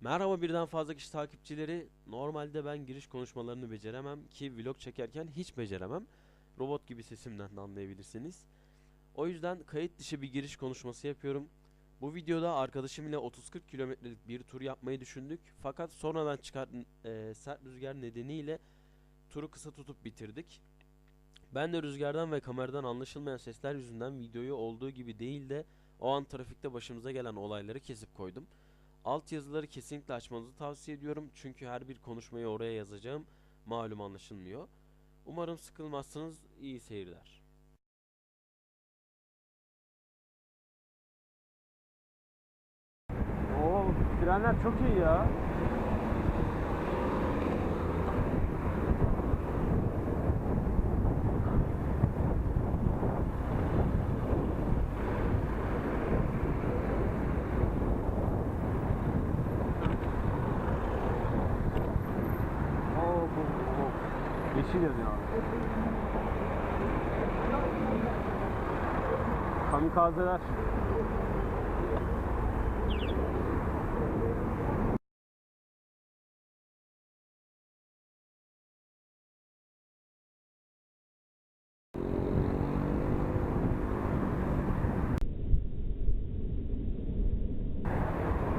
Merhaba birden fazla kişi takipçileri. Normalde ben giriş konuşmalarını beceremem ki vlog çekerken hiç beceremem. Robot gibi sesimden de anlayabilirsiniz. O yüzden kayıt dışı bir giriş konuşması yapıyorum. Bu videoda arkadaşım ile 30-40 kilometrelik bir tur yapmayı düşündük. Fakat sonradan çıkan eee, sert rüzgar nedeniyle turu kısa tutup bitirdik. Ben de rüzgardan ve kameradan anlaşılmayan sesler yüzünden videoyu olduğu gibi değil de o an trafikte başımıza gelen olayları kesip koydum. Alt yazıları kesinlikle açmanızı tavsiye ediyorum çünkü her bir konuşmayı oraya yazacağım malum anlaşılmıyor. Umarım sıkılmazsınız. İyi seyirler. Oo, frenler çok iyi ya. Oo, bu, bu. Yeşil yanıyor abi. Kamikazeler.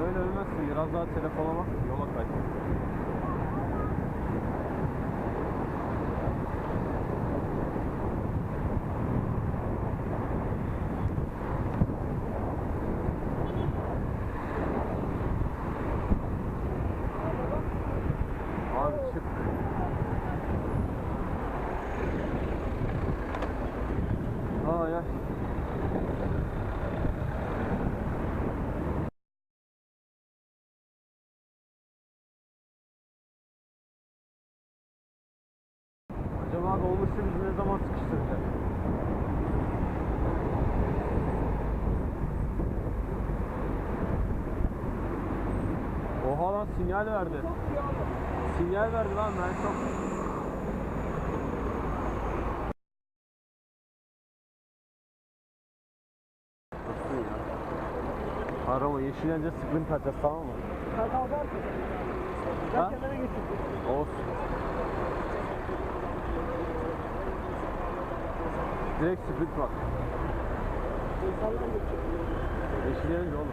Böyle ölmezsin. Biraz daha telefona bak. Acaba dolmuşu bizi ne zaman sıkıştıracak? Oha lan sinyal verdi. Sinyal verdi lan ben çok... Araba yeşilince sprint atacağız tamam mı? Ha? Olsun. Direkt sprint var. Yeşilince oğlum.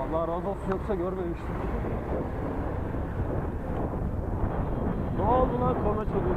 Allah razı olsun yoksa görmemiştim. Ne oldu lan korna çalıyor.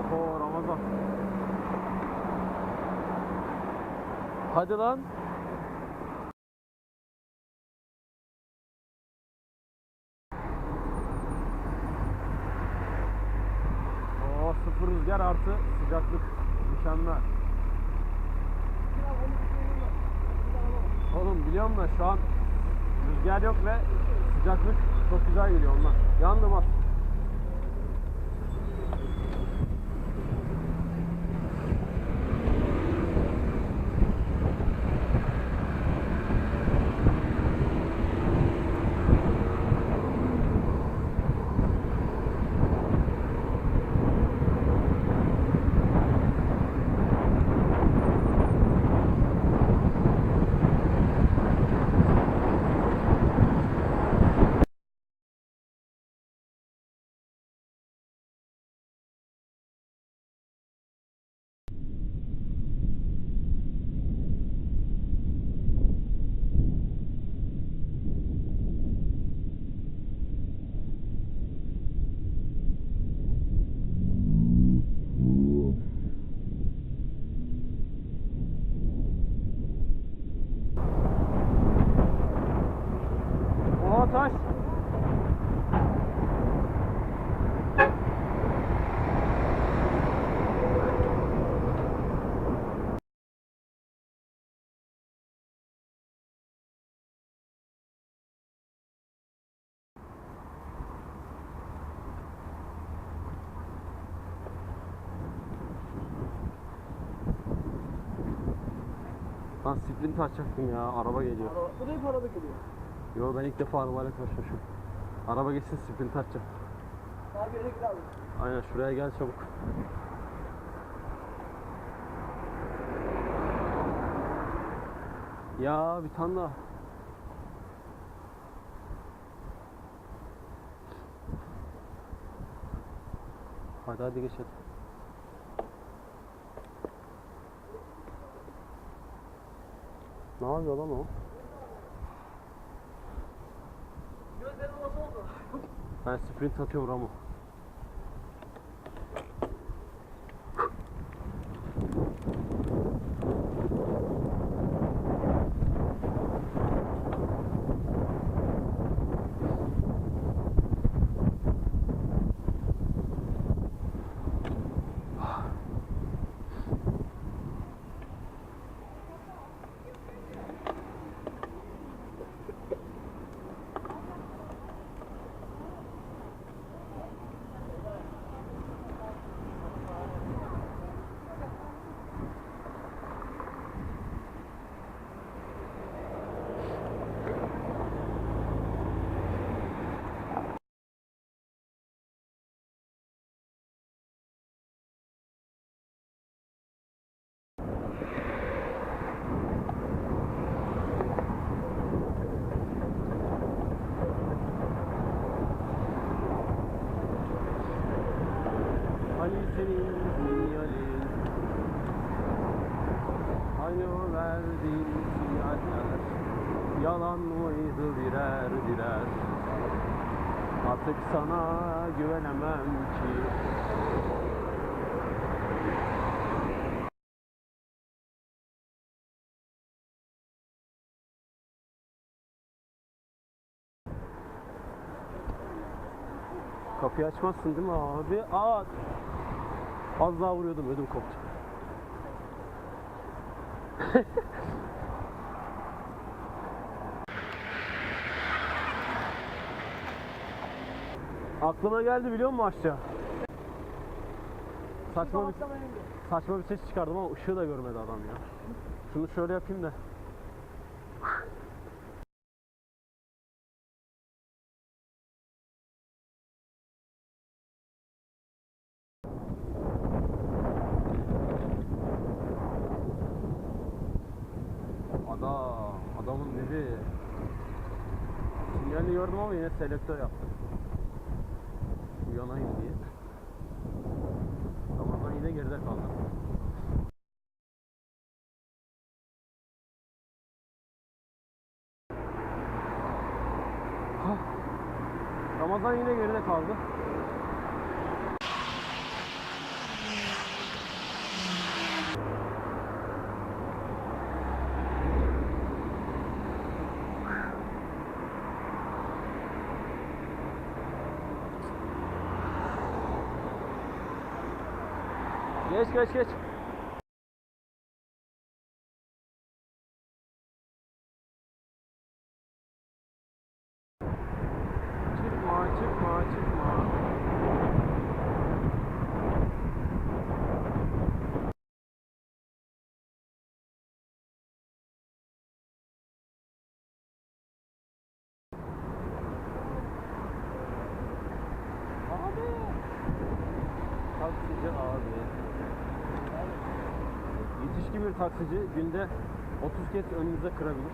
Oho Ramazan. Hadi lan. Oo sıfır rüzgar artı sıcaklık. Mükemmel. Oğlum biliyorum da şu an rüzgar yok ve sıcaklık çok güzel geliyor ondan. Yandım bak. Lan sprint açacaktım ya. Araba geliyor. Araba, bu da hep araba geliyor. Yo ben ilk defa arabayla karşılaşıyorum. Araba geçsin sprint açacağım. Daha bir yere gir abi. Aynen şuraya gel çabuk. Ya bir tane daha. Hadi hadi geçelim. Ne yapıyor lan o? Ben sprint atıyorum Ramo. Verdiğin sinyaller Yalan mıydı birer birer Artık sana güvenemem ki Kapıyı açmazsın değil mi abi? Aa! Az daha vuruyordum ödüm koptu. Aklıma geldi biliyor musun aşağı? Saçma bir, saçma bir ses çıkardım ama ışığı da görmedi adam ya. Şunu şöyle yapayım da. Ama yine selektör yaptım. Uyanayım diye. Ramazan yine geride kaldı. Hah. Ramazan yine geride kaldı. Geç geç geç. Çıkma çıkma çıkma. Abi. Taksici abi. Yetişkin bir taksici günde 30 kez önünüze kırabilir.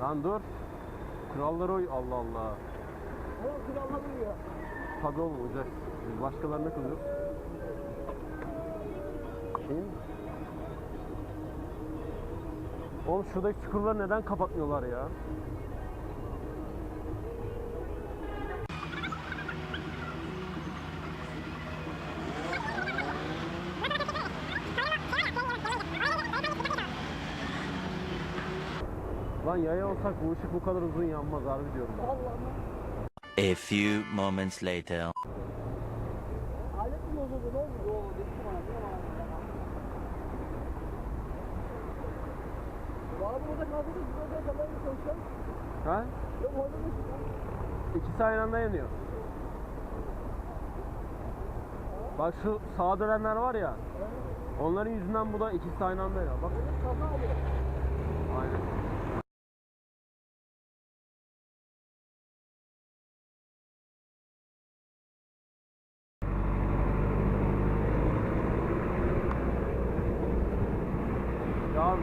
Lan dur. Kurallara uy. Allah Allah. O kralına uyuyor. Tabii oğlum uyacak. Biz başkalarına kılıyoruz. Kim? Oğlum şuradaki çukurları neden kapatmıyorlar ya? Lan yaya olsak bu ışık bu kadar uzun yanmaz harbi diyorum ben. A few moments later. Alet mi bozuldu ne oldu? Yo dedim bana. Ne var? Bu araba burada orada çalışacağız. Ha? Yok orada da. İkisi aynı anda yanıyor. Bak şu sağa dönenler var ya. Onların yüzünden bu da ikisi aynı anda yanıyor. Bak. Kaza oluyor. Aynen.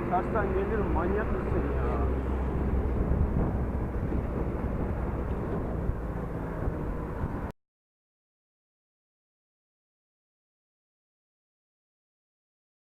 Tersten gelirim manyak mısın ya?